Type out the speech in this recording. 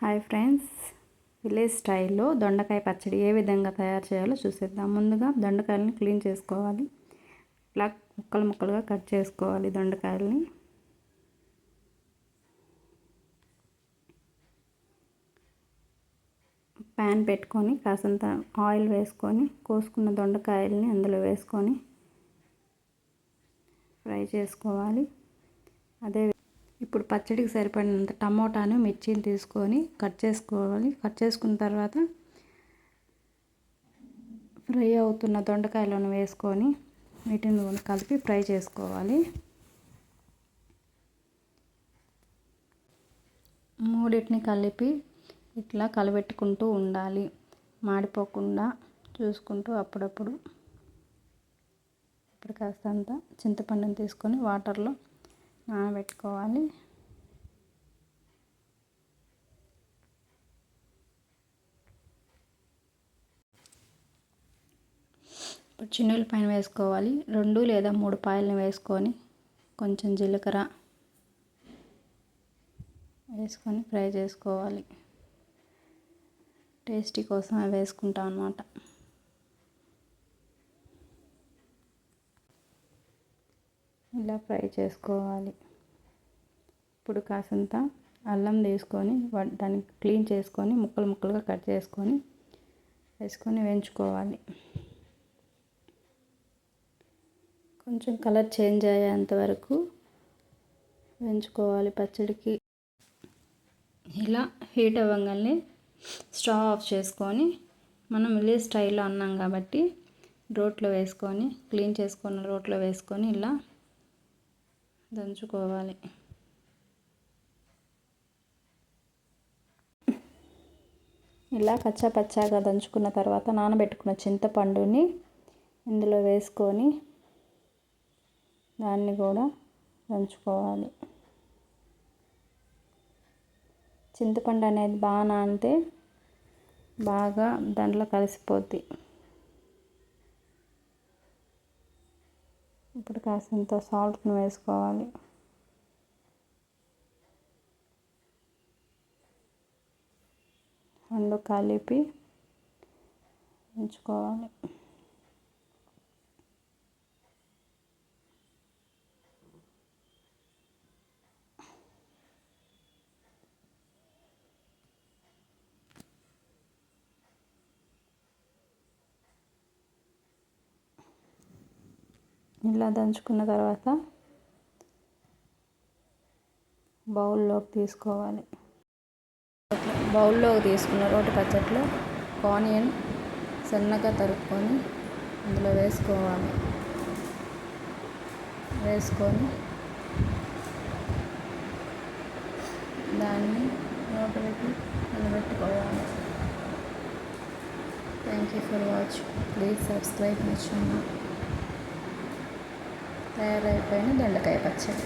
Hi friends. Village స్టైల్లో దొండకాయ పచ్చడి ఏ విధంగా తయారు చేయాలో చూసేద్దాం. ముందుగా దొండకాయలను క్లీన్ చేసుకోవాలి. ఇలా ముక్కలు ముక్కలుగా కట్ చేసుకోవాలి దొండకాయలని. ప్యాన్ పెట్టుకొని కాసంత ఆయిల్ వేసుకొని కోసుకున్న దొండకాయలని అందులో వేసుకొని ఫ్రై చేసుకోవాలి. అదే ఇప్పుడు పచ్చడికి సరిపడినంత టమోటాను మిర్చిని తీసుకొని కట్ చేసుకోవాలి. కట్ చేసుకున్న తర్వాత ఫ్రై అవుతున్న దొండకాయలను వేసుకొని వీటిని కలిపి ఫ్రై చేసుకోవాలి. మూడింటిని కలిపి ఇట్లా కలబెట్టుకుంటూ ఉండాలి. మాడిపోకుండా చూసుకుంటూ అప్పుడప్పుడు ఇప్పుడు కాస్తంత చింతపండుని తీసుకొని వాటర్లో నానబెట్టుకోవాలి ఇప్పుడు చిన్నుల పైన వేసుకోవాలి. రెండు లేదా మూడు పాయలను వేసుకొని కొంచెం జీలకర్ర వేసుకొని ఫ్రై చేసుకోవాలి. టేస్టీ కోసం వేసుకుంటాం అన్నమాట. ఇలా ఫ్రై చేసుకోవాలి. ఇప్పుడు కాసంత అల్లం తీసుకొని దాన్ని క్లీన్ చేసుకొని ముక్కలు ముక్కలుగా కట్ చేసుకొని వేసుకొని వేయించుకోవాలి. కొంచెం కలర్ చేంజ్ అయ్యేంత వరకు వేయించుకోవాలి పచ్చడికి. ఇలా హీట్ అవ్వగానే స్టవ్ ఆఫ్ చేసుకొని మనం విలేజ్ స్టైల్లో అన్నాం కాబట్టి రోట్లో వేసుకొని క్లీన్ చేసుకున్న రోట్లో వేసుకొని ఇలా దంచుకోవాలి. ఇలా కచ్చా పచ్చాగా దంచుకున్న తర్వాత నానబెట్టుకున్న చింతపండుని ఇందులో వేసుకొని దాన్ని కూడా దంచుకోవాలి. చింతపండు అనేది బాగా నానితే బాగా దాంట్లో కలిసిపోద్ది. ఇప్పుడు కాసింత సాల్ట్ను వేసుకోవాలి. రెండు కలిపి ఉంచుకోవాలి. ఇలా దంచుకున్న తర్వాత బౌల్లోకి తీసుకోవాలి. బౌల్లోకి తీసుకున్న రోటి పచ్చట్లో ఆనియన్ సన్నగా తరుక్కొని అందులో వేసుకోవాలి. వేసుకొని దాన్ని లోపలికి నిలబెట్టుకోవాలి. Thank you for watch. Please subscribe my channel. తయారైపోయిన దొండకాయ పచ్చడి.